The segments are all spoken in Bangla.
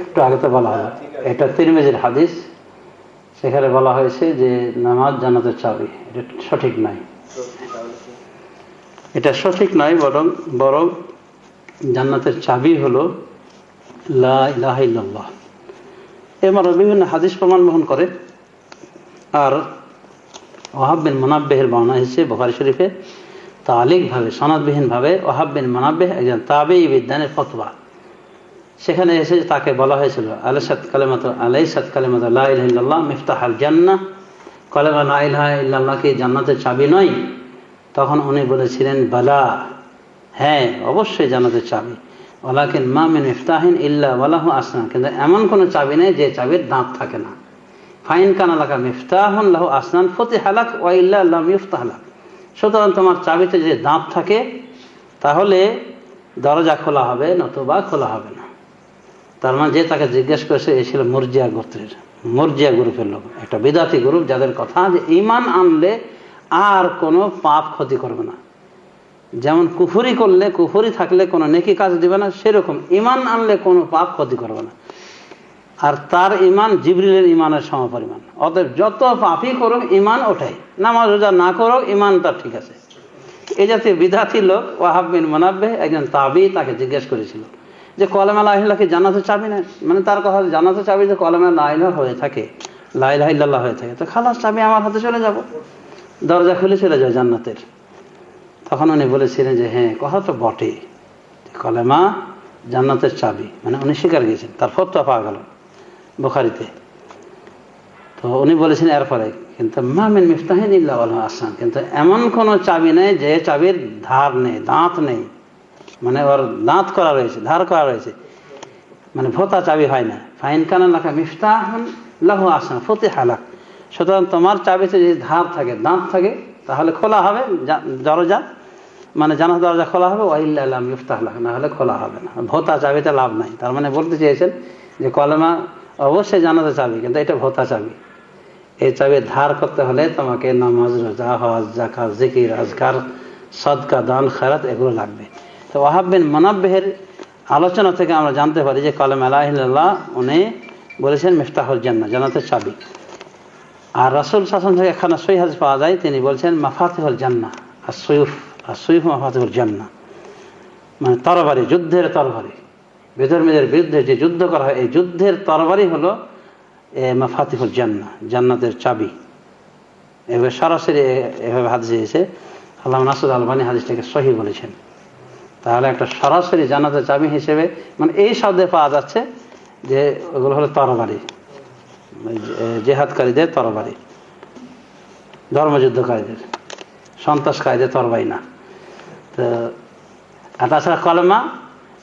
একটু আগে বলা হলো। এটা তিরমিজির হাদিস। সেখানে বলা হয়েছে যে নামাজ জানাতের চাবি। এটা সঠিক নয়। এটা সঠিক নয় বরং বরং জান্নাতের চাবি হলো লা ইলাহা বিভিন্ন হাদিস প্রমাণ বহন করে। আর ওহাব বিন মোনাব্বেহের বর্ণনা হয়েছে বোখারি শরীফে। তালিকভাবে, সনদবিহীনভাবে ওহাব বিন মোনাব্বেহ, একজন তাবেই বিজ্ঞানের ফতবা সেখানে এসে তাকে বলা হয়েছিল আলাইসাদ কালেমাত আলাইসাদ কালেমাত আল্লাহ মিফতাহ আল জান্না কলেমা লা ইলাহা ইল্লাল্লাহ কি জান্নাতের চাবি নয়? তখন উনি বলেছিলেন, বালা। হ্যাঁ অবশ্যই জান্নাতের চাবি। ওলাকিন মা মিন ইফতাহিন ইল্লা ওয়ালাহু আসনা। কিন্তু এমন কোনো চাবি নেই যে চাবির দাঁত থাকে না। ফাইন কানা লাকা মিফতাহুন লাহু আসনান ফতি হালাক ওয়া ইল্লা আল্লাহ মিফতাহ হালাক সুতরাং তোমার চাবিতে যে দাঁত থাকে, তাহলে দরজা খোলা হবে, নতুবা খোলা হবে না। তার মানে যে তাকে জিজ্ঞেস করেছে, এ ছিল মুরজিয়া গোত্রের, মুরজিয়া গ্রুপের লোক, একটা বিদাতি গ্রুপ, যাদের কথা যে ইমান আনলে আর কোনো পাপ ক্ষতি করবে না। যেমন কুফুরি করলে, কুফুরি থাকলে কোনো নেকি কাজ দিবে না, সেরকম ইমান আনলে কোনো পাপ ক্ষতি করবে না। আর তার ইমান জিবরিলের ইমানের সমপরিমাণ। অতএব যত পাপই করুক, ইমান ওঠাই। নামাজ রোজা না করুক ইমান তার ঠিক আছে। এই জাতীয় বিধাতি লোক, ওয়াহাব বিন মোনাব্বে একজন তাবি তাকে জিজ্ঞেস করেছিল যে, কলেমা লাহিল্লাহ কি জানাতে চাবি না মানে তার কথা জানাতে চাবি যে কলেমা লাইলা হয়ে থাকে লাইলাহ ইল্লাল্লাহ হয়ে থাকে, তো খালাস চাবি আমার হাতে চলে যাব। দরজা খুলে চলে যায় জান্নাতের। তখন উনি বলেছিলেন যে হ্যাঁ কথা তো বটে কলেমা জান্নাতের চাবি। মানে উনি স্বীকার গেছেন তার ফতোয়া পাওয়া গেল। বোখারিতে। তো উনি বলেছেন, এরপরে কিন্তু মামিন মিফতাহিন ইল্লাহ আসান কিন্তু এমন কোনো চাবি নেই যে চাবির ধার নেই, দাঁত নেই। মানে ওর দাঁত করা রয়েছে, ধার করা রয়েছে। মানে ভোতা চাবি হয় না। ফাইন কানা লাখা মিফতাহন লাহু আসান ফতে হালাক সুতরাং তোমার চাবিতে যদি ধার থাকে, দাঁত থাকে, তাহলে খোলা হবে দরজা মানে জানা দরজা খোলা হবে ওয়াইল্লা আল্লাহ ইফতাহ লাখ না হলে খোলা হবে না। ভোতা চাবিতে লাভ নাই। তার মানে বলতে চেয়েছেন যে কলেমা অবশ্যই জানাতে চাবি, কিন্তু এটা ভোতা চাবি। এই চাবি ধার করতে হলে তোমাকে নামাজ, রোজা, হজ জাকাত জিকির, আজকার, সদকা, দান, খারাত এগুলো লাগবে। তো ওয়াহাব বিন মনাব্বেহের আলোচনা থেকে আমরা জানতে পারি যে কলম আলাহিল্লাহ উনি বলেছেন মিফতাহুল জান্না জান্নাতের চাবি। আর রাসুল শাসন থেকে এখানে সৈহাজ পাওয়া যায়, তিনি বলছেন মাফাতিহুল জান্না আর সৈফ আর সৈফ মাফাতিহুল জান্না মানে তরবারি, যুদ্ধের তরবারি। বেদর্মীদের বিরুদ্ধে যে যুদ্ধ করা হয়, এই যুদ্ধের তরবারি হলো মাফাতিহুল জান্না জান্নাতের চাবি। এভাবে সরাসরি এভাবে হাদিস এসে আল্লাহ নাসুদ আলবানী হাদিসটাকে সহি বলেছেন। তাহলে একটা সরাসরি জান্নাতের চাবি হিসেবে মানে এই শব্দে পাওয়া যাচ্ছে যে ওগুলো হলো তরবারি। জেহাদকারীদের তরবারি। ধর্মযুদ্ধকারীদের। সন্ত্রাসকারীদের তরবারি না। তো, আর তাছাড়া কলমা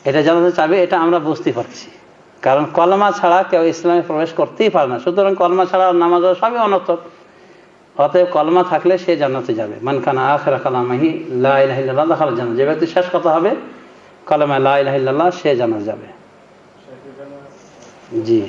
এটা জানাতে চাবে এটা আমরা বুঝতে পারছি। কারণ কলমা ছাড়া কেউ ইসলামে প্রবেশ করতেই পারে না। সুতরাং কলমা ছাড়া নামাজ সবই অনর্থক। অতএব কলমা থাকলে সে জানাতে যাবে। মানখানা আখেরা কালামাহি লাহ জানা যে ব্যক্তি শেষ কথা হবে কলমা লাহ সে জানা যাবে। জি।